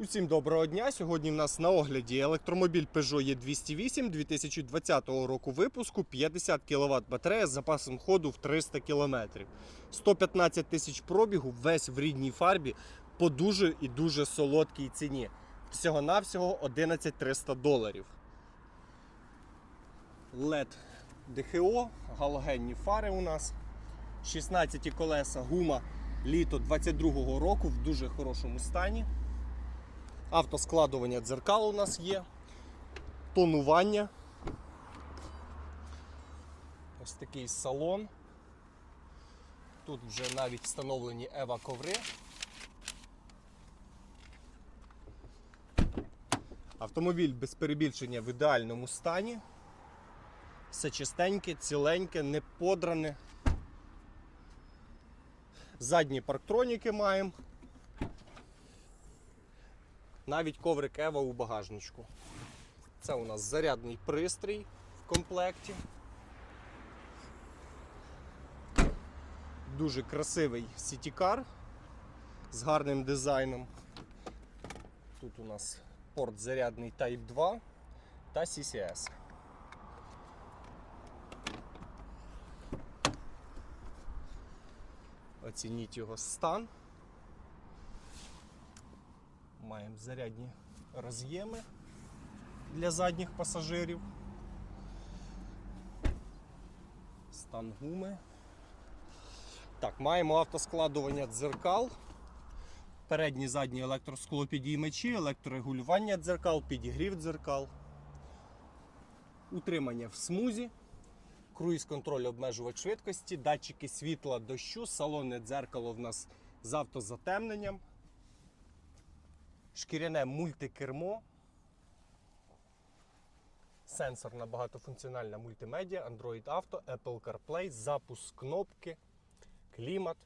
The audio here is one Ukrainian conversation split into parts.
Усім доброго дня. Сьогодні в нас на огляді електромобіль Peugeot E208 2020 року випуску 50 кВт батарея з запасом ходу в 300 км. 115 тисяч пробігу, весь в рідній фарбі по дуже і дуже солодкій ціні. Всього-навсього 11 300 доларів. LED ДХО, галогенні фари у нас, 16 колеса, гума літо 22 року в дуже хорошому стані. Автоскладування дзеркал у нас є, тонування. Ось такий салон. Тут вже навіть встановлені ева коври. Автомобіль без перебільшення в ідеальному стані. Все чистеньке, ціленьке, не подране. Задні парктроніки маємо. Навіть коврик Ева у багажничку. Це у нас зарядний пристрій в комплекті. Дуже красивий сітікар з гарним дизайном. Тут у нас порт зарядний Type 2 та CCS. Оцініть його стан. Маємо зарядні роз'єми для задніх пасажирів. Стан гуми. Так, маємо автоскладування дзеркал. Передні задні електросклопідіймачі, електрорегулювання дзеркал, підігрів дзеркал. Утримання в смузі, круїз-контроль обмежувач швидкості, датчики світла дощу, салонне дзеркало в нас з автозатемненням шкіряне мультикермо, сенсорна багатофункціональна мультимедіа, Android Auto, Apple CarPlay, запуск кнопки, клімат.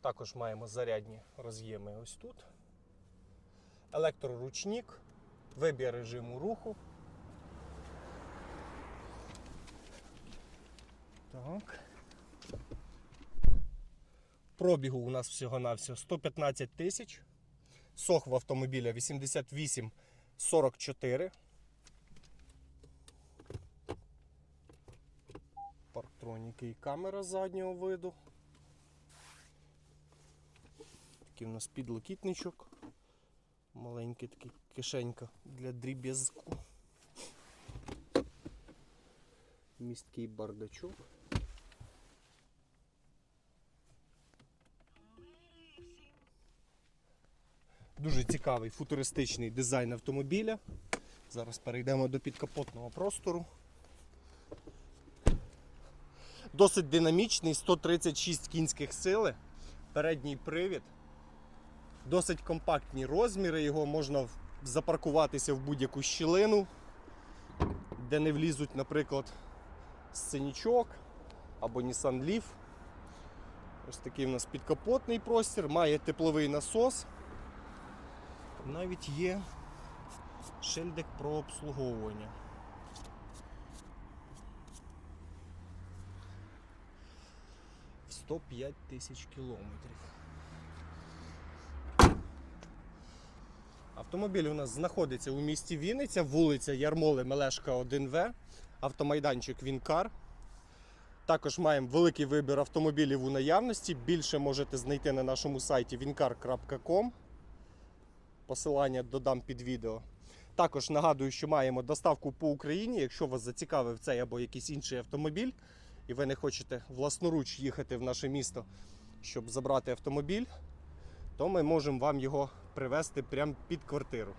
Також маємо зарядні роз'єми ось тут. Електроручник, вибір режиму руху. Так. Пробігу у нас всього-навсього 115 тисяч. Сох в автомобіля 8844. Парктроніки і камера заднього виду. Такий у нас підлокітничок. Маленький такий кишенька для дріб'язку. Місткий бардачок. Дуже цікавий футуристичний дизайн автомобіля. Зараз перейдемо до підкапотного простору. Досить динамічний, 136 кінських сили, передній привід. Досить компактні розміри, його можна запаркуватися в будь-яку щілину, де не влізуть, наприклад, сценічок або Nissan Leaf. Ось такий у нас підкапотний простір, має тепловий насос. Навіть є шильдик про обслуговування. В 105 тисяч кілометрів. Автомобіль у нас знаходиться у місті Вінниця, вулиця Ярмоли Мелешка 1В, автомайданчик Вінкар. Також маємо великий вибір автомобілів у наявності. Більше можете знайти на нашому сайті winkar.com. Посилання додам під відео. Також нагадую, що маємо доставку по Україні. Якщо вас зацікавив цей або якийсь інший автомобіль, і ви не хочете власноруч їхати в наше місто, щоб забрати автомобіль, то ми можемо вам його привезти прямо під квартиру.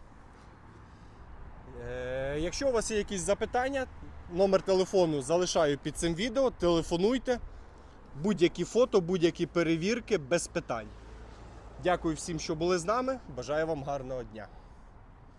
Е, якщо у вас є якісь запитання, номер телефону залишаю під цим відео. Телефонуйте. Будь-які фото, будь-які перевірки без питань. Дякую всім, що були з нами. Бажаю вам гарного дня.